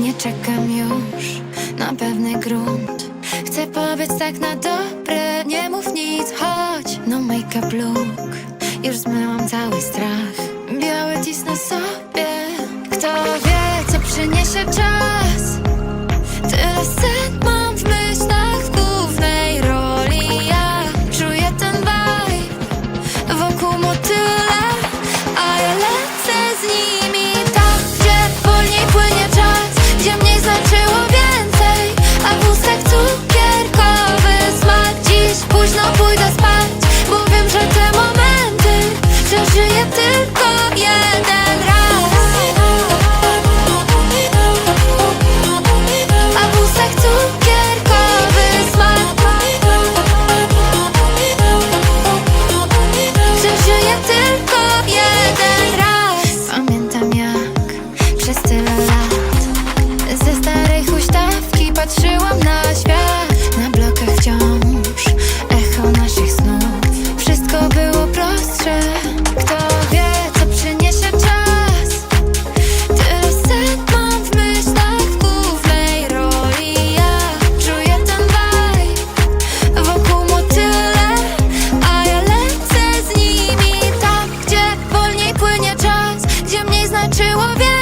Nie czekam już na pewny grunt. Chcę powiedz tak na dobre Nie mów nic, chodź. No make-up look Już zmyłam cały strach. Biały tis na sobie Kto wie, co przyniesie czas. Tyle sen patrzyłam na świat Na blokach wciąż echo naszych snów. Wszystko było prostsze Kto wie, co przyniesie czas. Tyle set mam w myślach w głównej roli Ja czuję ten vibe. Wokół motyle A ja lecę z nimi tam, gdzie wolniej płynie czas Gdzie mniej znaczyło wiele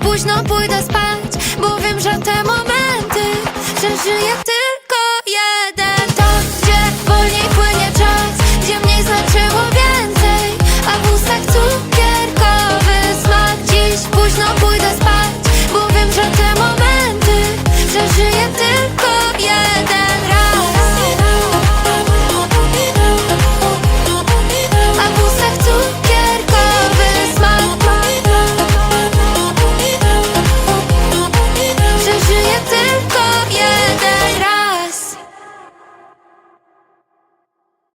późno pójdę spać, bo wiem, że te momenty